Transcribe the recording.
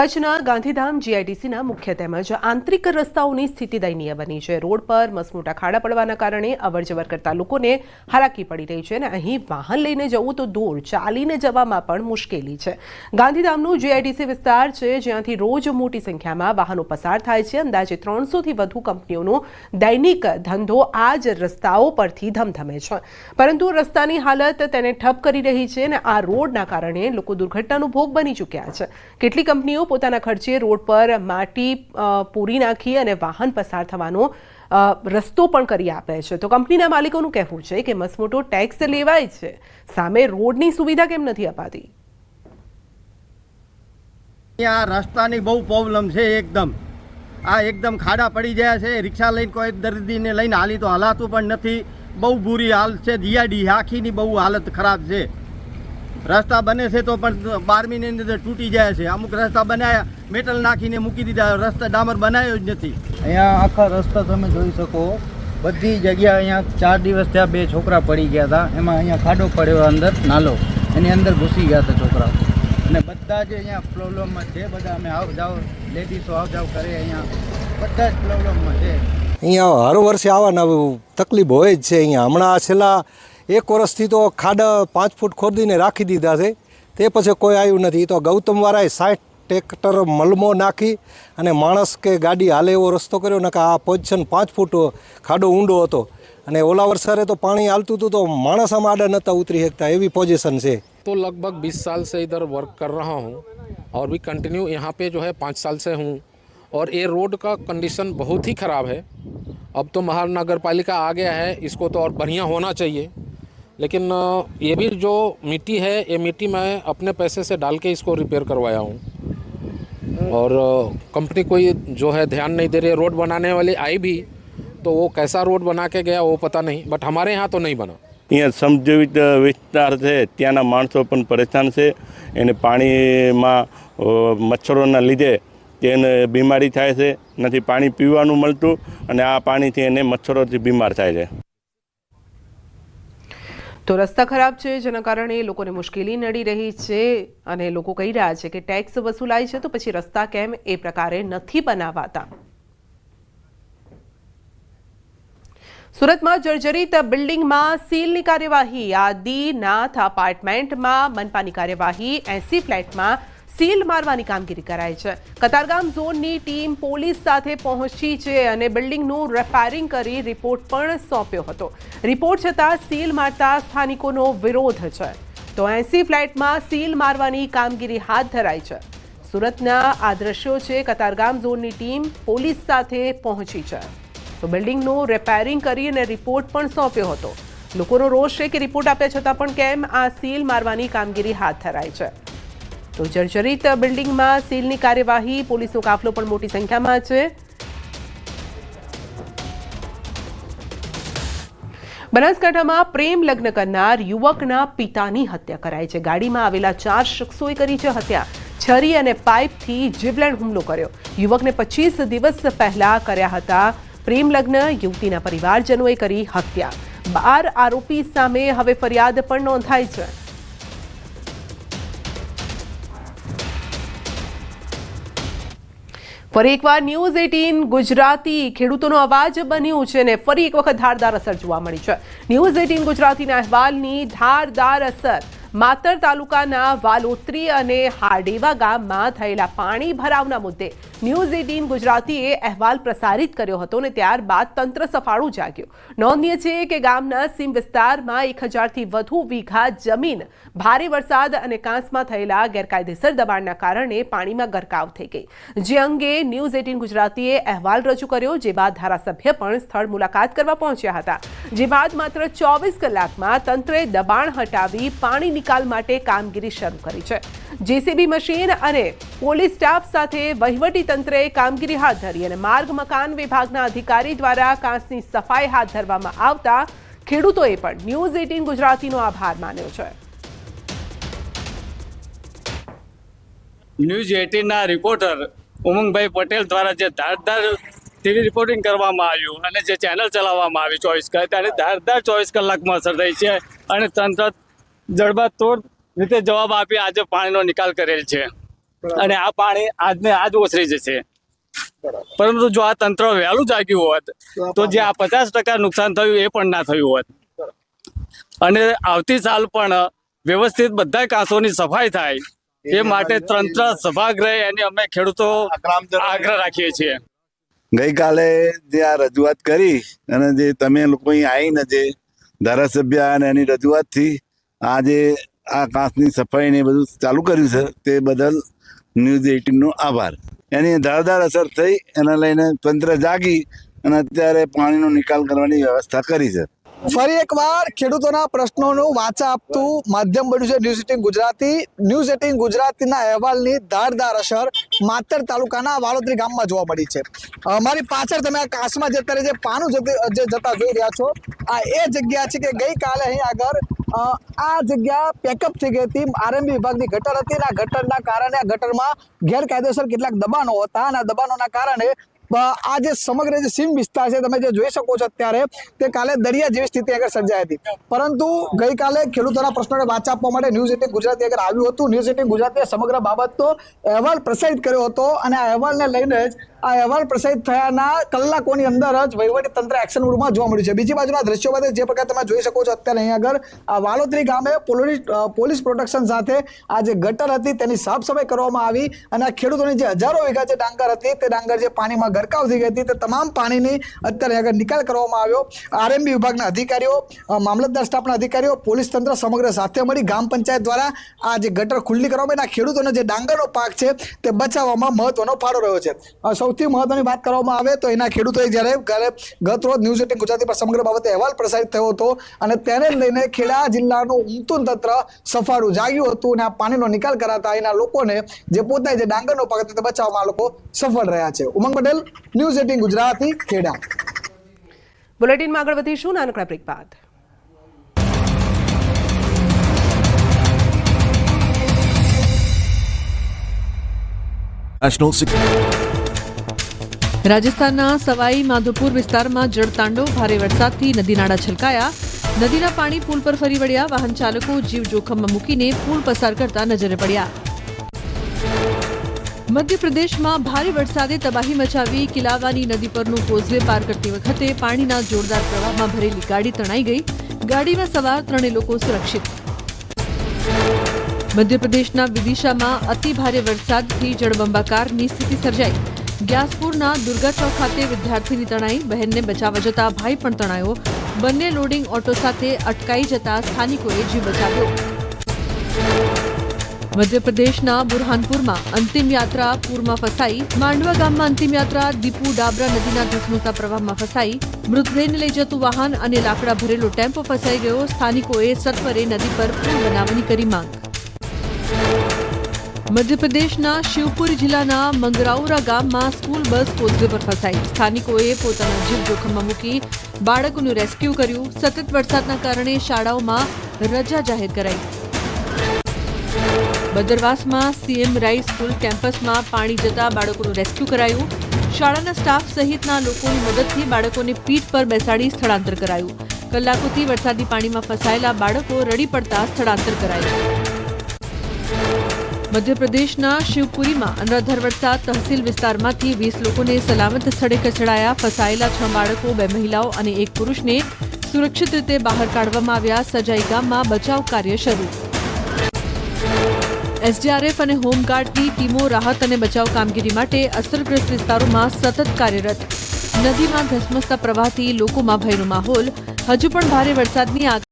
કચ્છના ગાંધીધામ જીઆઈડીસીના મુખ્ય તેમજ આંતરિક રસ્તાઓની સ્થિતિ દયનીય બની છે. રોડ પર મસમોટા ખાડા પડવાના કારણે અવરજવર કરતા લોકોને હાલાકી પડી રહી છે અને અહીં વાહન લઈને જવું તો દૂર, ચાલીને જવામાં પણ મુશ્કેલી છે. ગાંધીધામનું જીઆઈડીસી વિસ્તાર છે, જ્યાંથી રોજ મોટી સંખ્યામાં વાહનો પસાર થાય છે. અંદાજે ત્રણસોથી વધુ કંપનીઓનો દૈનિક ધંધો આ જ રસ્તાઓ પરથી ધમધમે છે. પરંતુ રસ્તાની હાલત તેને ઠપ કરી રહી છે અને આ રોડના કારણે લોકો દુર્ઘટનાનો ભોગ બની ચૂક્યા છે. કેટલી કંપનીઓ પોતાના ખર્ચે રોડ પર માટી પૂરી નાખી અને વાહન પસાર થવાનો રસ્તો પણ કરી આપે છે. તો કંપનીના માલિકોનું કહેવું છે કે મસમોટો ટેક્સ લેવાય છે. સામે રોડની સુવિધા કેમ નથી અપાતી? આ રસ્તાની બહુ પ્રોબ્લેમ છે એકદમ. આ એકદમ ખાડા પડી ગયા છે. રિક્ષા લઈને કોઈ દર્દીને લઈને હાલી તો હલાતું પણ નથી. બહુ બુરી હાલ છે. જીઆડી આખીની બહુ હાલત ખરાબ છે. રસ્તા બને છે તો પણ બારમીની અંદર તૂટી જાય છે. અમુક રસ્તા બનાવ્યા મેટલ નાખીને મૂકી દીધા રસ્તા ડામર બનાવ્યો જ નથી. અહીંયા આખા રસ્તા તમે જોઈ શકો. બધી જગ્યા અહીંયા ચાર દિવસ ત્યાં બે છોકરા પડી ગયા હતા. એમાં અહીંયા ખાડો પડ્યો અંદર નાલો. એની અંદર ઘૂસી ગયા હતા છોકરા અને બધા જ અહીંયા પ્રોબ્લેમમાં છે. બધા અમે આવ જાવ લેડીઝો આવ જાવ કરે અહીંયા. બધા જ પ્રોબ્લેમમાં છે. અહીંયા હર વર્ષે આવા નવું તકલીફ હોય જ છે. અહીંયા હમણાં છેલ્લા એક વર્ષથી તો ખાડા પાંચ ફૂટ ખોદીને રાખી દીધા છે તે પછી કોઈ આવ્યું નથી તો ગૌતમવાળાએ સાઠ ટ્રેક્ટર મલમો નાખી અને માણસ કે ગાડી હાલે એવો રસ્તો કર્યો ને કે આ પોઝિશન પાંચ ફૂટ ખાડો ઊંડો હતો અને ઓલા વર્ષે તો પાણી હાલતું હતું તો માણસ આમાં આડા નહોતા ઉતરી શકતા એવી પોઝિશન છે तो लगभग 20 साल से इधर वर्क कर रहा हूँ और भी कंटिन्यू यहाँ पे जो है पाँच साल से हूँ और ये रोड का कंडीशन बहुत ही ख़राब है अब तो महानगर पालिका आ गया है इसको तो और बढ़िया होना चाहिए लेकिन अ, ये भी जो मिट्टी है ये मिट्टी मैं अपने पैसे से डाल के इसको रिपेयर करवाया हूँ और अ, कंपनी कोई जो है ध्यान नहीं दे रही है रोड बनाने वाली आई भी तो वो कैसा रोड बना के गया वो पता नहीं बट हमारे यहाँ तो नहीं बना અહીંયા સમજવિત વિસ્તાર છે ત્યાંના માણસો પણ પરેશાન છે એને પાણીમાં અ, મચ્છરોના લીધે તેને બીમારી થાય છે નથી પાણી પીવાનું મળતું અને આ પાણીથી એને મચ્છરોથી બીમાર થાય છે તો રસ્તા ખરાબ છે, જેના કારણે લોકોને મુશ્કેલી નડી રહી છે અને લોકો કહી રહ્યા છે કે ટેક્સ વસૂલાય છે, તો પછી રસ્તા કેમ એ પ્રકારે નથી બનાવાતા. સુરતમાં જર્જરિત બિલ્ડિંગમાં સીલની કાર્યવાહી, આદિનાથ અપાર્ટમેન્ટમાં મનપાની કાર્યવાહી, એસી ફ્લેટમાં સીલ મારવાની કામગીરી કરાઈ છે. કતારગામ ઝોનની ટીમ પોલીસ સાથે પહોંચી છે અને બિલ્ડિંગનું રિપેરિંગ કરી રિપોર્ટ પણ સોંપ્યો હતો. રિપોર્ટ છતાં સીલ મારતા સ્થાનિકોનો વિરોધ છે. તો એસી ફ્લેટમાં સીલ મારવાની કામગીરી હાથ ધરાઈ છે. સુરતના આ દ્રશ્યો છે કતારગામ ઝોનની ટીમ પોલીસ સાથે પહોંચી છે. તો બિલ્ડિંગનું રિપેરિંગ કરી અને રિપોર્ટ પણ સોંપ્યો હતો. લોકોનો રોષ છે કે રિપોર્ટ આપ્યા છતાં પણ કેમ આ સીલ મારવાની કામગીરી હાથ ધરાય છે. તો જર્જરિત બિલ્ડિંગમાં સીલની કાર્યવાહી, પોલીસનો કાફલો પણ મોટી સંખ્યામાં છે. બનાસકાંઠામાં પ્રેમ લગ્ન કરનાર યુવકના પિતાની હત્યા કરાઈ છે. ગાડીમાં આવેલા ચાર શખ્સોએ કરી છે હત્યા. છરી અને પાઇપથી જીવલેણ હુમલો કર્યો. યુવકને પચીસ દિવસ પહેલા કર્યા હતા પ્રેમ લગ્ન. યુવતીના પરિવારજનોએ કરી હત્યા. બાર આરોપી સામે હવે ફરિયાદ પણ નોંધાઈ છે. ફરી એકવાર ન્યૂઝ એટીન ગુજરાતી ખેડૂતોનો અવાજ બન્યું છે ને ફરી એક વખત ધારદાર અસર જોવા મળી છે. ન્યૂઝ એટીન ગુજરાતીના અહેવાલની ધારદાર અસર માતર તાલુકાના વાલોત્રી અને હાડેવા ગામમાં થયેલા પાણી ભરાવના મુદ્દે ન્યૂઝ એટીન ગુજરાતીએ અહેવાલ પ્રસારિત કર્યો હતો અને ત્યારબાદ તંત્ર સફાળું જાગ્યું. નોંધનીય છે કે ગામના સીમ વિસ્તારમાં એક હજારથી વધુ વીઘા જમીન ભારે વરસાદ અને કાંસમાં થયેલા ગેરકાયદેસર દબાણના કારણે પાણીમાં ગરકાવ થઈ ગઈ. જે અંગે ન્યૂઝ એટીન ગુજરાતીએ અહેવાલ રજૂ કર્યો, જે બાદ ધારાસભ્ય પણ સ્થળ મુલાકાત કરવા પહોંચ્યા હતા. જે બાદ માત્ર ચોવીસ કલાકમાં તંત્રે દબાણ હટાવી પાણી નિકાલ માટે કામગીરી શરૂ કરી છે. જેસીબી મશીન અને પોલીસ સ્ટાફ સાથે વહીવટી કામગીરી હાથ ધરી અને માર્ગ મકાન વિભાગના અધિકારી દ્વારા કાંસની સફાઈ હાથ ધરવામાં આવતા ખેડૂતોએ પણ ન્યૂઝ એટીન ગુજરાતીનો આભાર માન્યો છે. ન્યૂઝ એટીનના રિપોર્ટર ઉમંગભાઈ પટેલ દ્વારા જે ધારદાર ટીવી રિપોર્ટિંગ કરવામાં આવ્યું અને જે ચેનલ ચલાવવામાં આવી ચોવીસ કલાક, ત્યારે ધારદાર ચોવીસ કલાકમાં અસર થઈ છે અને તંત્ર જડબાતોડ રીતે જવાબ આપી આજે પાણીનો નિકાલ કરેલ છે. અને આ પાણી આજને આજ ઓસરી જશે. પરંતુ જો આ તંત્ર વહેલું જાગ્યું હોત તો જે આ પચાસ ટકા નુકસાન થયું એ પણ ના થયું હોત. અને આવતી સાલ પણ વ્યવસ્થિત બધા કાંસોની સફાઈ થાય એ માટે તંત્ર સભાગ્રહ એની અમે ખેડૂતો આગ્રહ રાખીએ છીએ. ગઈકાલે જે આ રજૂઆત કરી અને જે તમે લોકો અહીં આવીને જે ધારાસભ્ય અને એની રજૂઆતથી આજે આ કાંસની સફાઈ ને બધું ચાલુ કર્યું છે, તે બદલ ન્યૂઝ એઇટીનનો આભાર. એની ધારદાર અસર થઈ, એને લઈને તંત્ર જાગી અને અત્યારે પાણીનો નિકાલ કરવાની વ્યવસ્થા કરી છે. ફરી એકવાર ખેડૂતોના પ્રશ્નોનું વાચા આપતું માધ્યમ બન્યું છે news eighteen Gujarati. News eighteen ગુજરાતીના અહેવાલની ધારદાર અસર માતર તાલુકાના વાળોત્રી ગામમાં જોવા મળી છે. અમારી પાછળ તમે આ કાસમાં જે અત્યારે જે પાનું જે જતા જોઈ રહ્યા છો, આ એ જગ્યા છે કે ગઈકાલે અહીં આગળ આ જગ્યા પેકઅપ થઈ ગઈ હતી. આરએમબી વિભાગની ગટર હતી અને આ ગટરના કારણે આ ગટરમાં ગેરકાયદેસર કેટલાક દબાણો હતા અને આ દબાણોના કારણે આ જે સમગ્ર જે સીમ વિસ્તાર છે, તમે જે જોઈ શકો છો અત્યારે, તે કાલે દરિયા જેવી સ્થિતિ આગળ સર્જાઈ હતી. પરંતુ ગઈકાલે ખેડૂતોના પ્રશ્નોને વાચા આપવા માટે ન્યૂઝ એટીન ગુજરાતી આગળ આવ્યું હતું. ન્યૂઝ એટીન ગુજરાતીએ સમગ્ર બાબતનો અહેવાલ પ્રસારિત કર્યો હતો અને આ અહેવાલને લઈને જ આ અહેવાલ પ્રસારિત થયાના કલાકોની અંદર જ વહીવટી તંત્ર એક્શન મોડમાં જોવા મળ્યું છે. બીજી બાજુના દ્રશ્યો બાદ જે પ્રકાર તમે જોઈ શકો છો અત્યારે અહીં આગળ, આ વાલોત્રી ગામે પોલીસ પોલીસ પ્રોટેક્શન સાથે આ જે ગટર હતી તેની સાફ સફાઈ કરવામાં આવી અને આ ખેડૂતોની જે હજારો વીઘા જે ડાંગર હતી, તે ડાંગર જે પાણીમાં ગરકાવ થઈ ગઈ હતી. તે તમામ પાણીની અત્યારે આગળ નિકાલ કરવામાં આવ્યો. આરએમબી વિભાગના અધિકારીઓ મામલતદાર સ્ટાફના અધિકારીઓ, પોલીસ તંત્ર સમગ્ર સાથે મળી ગ્રામ પંચાયત દ્વારા આ જે ગટર ખુલ્લી કરવામાં એના ખેડૂતોનો જે ડાંગરનો પાક છે તે બચાવવામાં મહત્વનો ફાળો રહ્યો છે. સૌથી મહત્વની વાત કરવામાં આવે તો એના ખેડૂતોએ જ્યારે ઘરે ગત રોજ ન્યૂઝ એટીન ગુજરાતી પર સમગ્ર બાબતે અહેવાલ પ્રસારિત થયો હતો અને તેને લઈને ખેડા જિલ્લાનું ઉમતું તંત્ર સફાળું જાગ્યું હતું અને આ પાણીનો નિકાલ કરાતા એના લોકોને જે પોતાએ જે ડાંગરનો પાક તે બચાવવામાં આ લોકો સફળ રહ્યા છે. ઉમંગ પટેલ ન્યૂઝ એટીન ગુજરાતી ખેડા બુલેટિનમાં આગળ વધીશું નાનકડા બ્રેક બાદ National Security. રાજસ્થાનના સવાઈ માધોપુર વિસ્તારમાં જળતાંડવ ભારે વરસાદથી નદી નાળા છલકાયા. નદીના પાણી પુલ પર ફરી વળ્યા. વાહન ચાલકો જીવ જોખમમાં મૂકીને પુલ પસાર કરતા નજરે પડ્યા. મધ્યપ્રદેશમાં ભારે વરસાદે તબાહી મચાવી કિલાવાની નદી પરનું કોઝવે પાર કરતી વખતે પાણીના જોરદાર પ્રવાહમાં ભરેલી ગાડી તણાઈ ગઈ. ગાડીમાં સવાર ત્રણેય લોકો સુરક્ષિત. મધ્યપ્રદેશના વિદિશામાં અતિ ભારે વરસાદથી જળબંબાકારની સ્થિતિ સર્જાઈ. ગ્યાસપુરના દુર્ગા ખાતે વિદ્યાર્થીની તણાઈ, બહેનને બચાવવા જતા ભાઈ પણ તણાયો. બંને લોડિંગ ઓટો સાથે અટકાઈ જતા સ્થાનિકોએ જીવ બચાવ્યો. મધ્યપ્રદેશના બુરહાનપુરમાં અંતિમ યાત્રા પૂરમાં ફસાઈ. માંડવા ગામમાં અંતિમ યાત્રા, દીપુ, ડાબરા નદીના ધસમસતા પ્રવાહમાં ફસાઈ. મૃતદેહને લઈ જતું વાહન અને લાકડા ભરેલો ટેમ્પો ફસાઈ ગયો. સ્થાનિકોએ સત્વરે નદી પર પુલ બનાવવાની કરી માંગ. મધ્યપ્રદેશના શિવપુરી જિલ્લાના મંગરાઉરા ગામમાં સ્કૂલ બસ કોઝવે પર ફસાઈ. સ્થાનિકોએ પોતાના જીવ જોખમમાં મૂકી બાળકોનું રેસ્ક્યુ કર્યું. સતત વરસાદના કારણે શાળાઓમાં રજા જાહેર કરાઈ. બદરવાસમાં સીએમ રાઈ સ્કૂલ કેમ્પસમાં પાણી જતા બાળકોનું રેસ્ક્યુ કરાયું. શાળાના સ્ટાફ સહિતના લોકોની મદદથી બાળકોને પીઠ પર બેસાડી સ્થળાંતર કરાયું. કલાકોથી વરસાદી પાણીમાં ફસાયેલા બાળકો રડી પડતા સ્થળાંતર કરાયું. મધ્યપ્રદેશના શિવપુરીમાં અનરાધાર વરસાદ તહસીલ વિસ્તારમાંથી વીસ લોકોને સલામત સ્થળે ખસેડાયા ફસાયેલા છ બાળકો, બે મહિલાઓ અને એક પુરુષને સુરક્ષિત રીતે બહાર કાઢવામાં આવ્યા. સજાઈ ગામમાં બચાવ કાર્ય શરૂ. એસડીઆરએફ અને હોમગાર્ડની ટીમો રાહત અને બચાવ કામગીરી માટે અસરગ્રસ્ત વિસ્તારોમાં સતત કાર્યરત. નદીમાં ધસમસતા પ્રવાહથી લોકોમાં ભયનો માહોલ. હજુ પણ ભારે વરસાદની